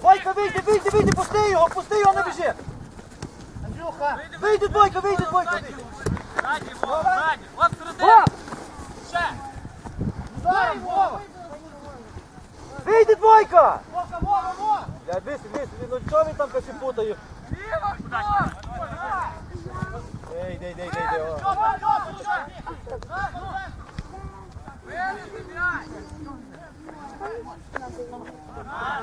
Двойка, вийди, вийди, вийди, пусти його, пусти його, не біжи. Андрюха. Вийди, двойка, вийди, двойка. вийди. Ззаді, Вова, ззаді. От середину. Вова, Ще. Ударом, Вова. вийди, двойка. Вова, Вова, Вова. Я вisi, вisi, ну чого він там каже путає? Ей, йди, йди, йди, йди. о. Жопа, жопа, Thank you.